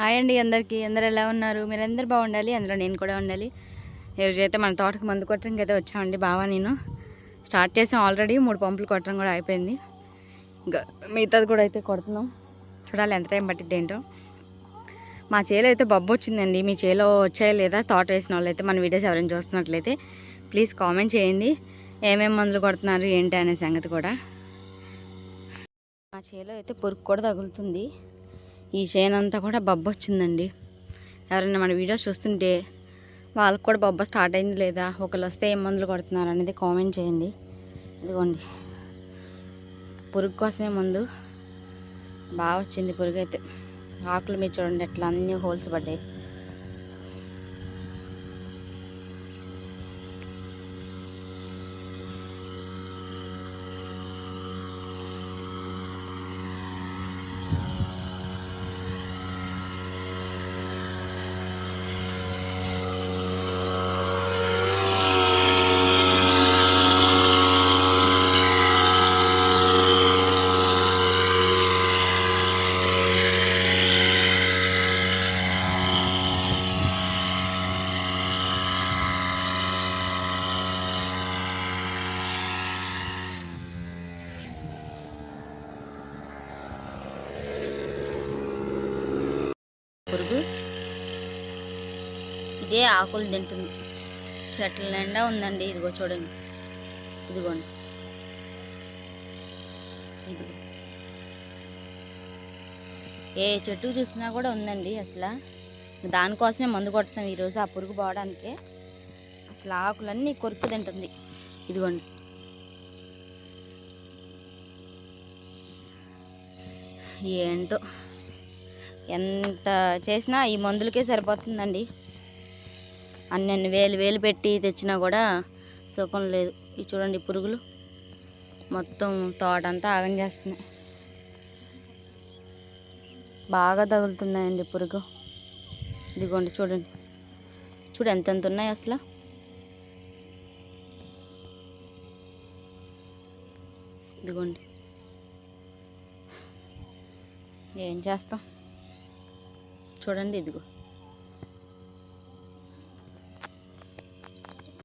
Hi అండి అందరికీ. అందరు ఎలా ఉన్నారు? మీరందరూ బాగుండాలి? అందులో నేను కూడా ఉండాలి. ఈరోజు అయితే మన తోటకు మందు కొట్టడానికి అయితే వచ్చామండి బావా నేను. స్టార్ట్ చేసాం ఆల్రెడీ. మూడు పంపులు కొట్టడం కూడా అయిపోయింది. ఇంకా మిగతాది కూడా అయితే కొడుతున్నాం. చూడాలి ఎంత టైం పట్టిద్ది ఏంటో మా చేలో అయితే బొబ్బు వచ్చిందండి. మీ చేలో వచ్చాయో లేదా? తోట వేసిన వాళ్ళు అయితే మన వీడియోస్ ఎవరైనా చూస్తున్నట్లయితే ప్లీజ్ కామెంట్ చేయండి. ఏమేమి మందులు కొడుతున్నారు? ఏంటి అనే సంగతి కూడా. మా చేలో అయితే పురుగు కూడా తగులుతుంది. ఈ చేనంతా కూడా బొబ్బ వచ్చిందండి. ఎవరైనా మన వీడియోస్ చూస్తుంటే వాళ్ళకి కూడా బొబ్బ స్టార్ట్ అయింది లేదా ఒకళ్ళు వస్తే ఏం మందులు కొడుతున్నారు అనేది కామెంట్ చేయండి. ఇదిగోండి. పురుగు కోసమే మందు బాగా వచ్చింది పురుగు అయితే ఆకులు మీరు చూడండి ఎట్లా అన్ని హోల్స్ పడ్డాయి. పురుగు. ఇదే ఆకులు తింటుంది. చెట్ల నిండా ఉందండి. ఇదిగో చూడండి. ఇదిగోండి. ఇదిగో. ఏ చెట్టు చూసినా కూడా ఉందండి అసలు. దానికోసమే మందు కొడతాం ఈరోజు ఆ పురుగు పోవడానికి. అసలు ఆకులన్నీ కొరుకు తింటుంది. ఇదిగోండి. ఏంటో. ఎంత చేసినా ఈ మందులకే సరిపోతుందండి. అన్ని వేలు వేలు పెట్టి తెచ్చినా కూడా సుఖం లేదు. ఇది చూడండి పురుగులు. మొత్తం తోటంతా ఆగం చేస్తున్నాయి. బాగా తగులుతున్నాయండి పురుగు. ఇదిగోండి చూడండి. చూడు ఎంతెంత ఉన్నాయి అసలు? ఇదిగోండి. ఏం చేస్తాం? చూడండి ఇదిగో.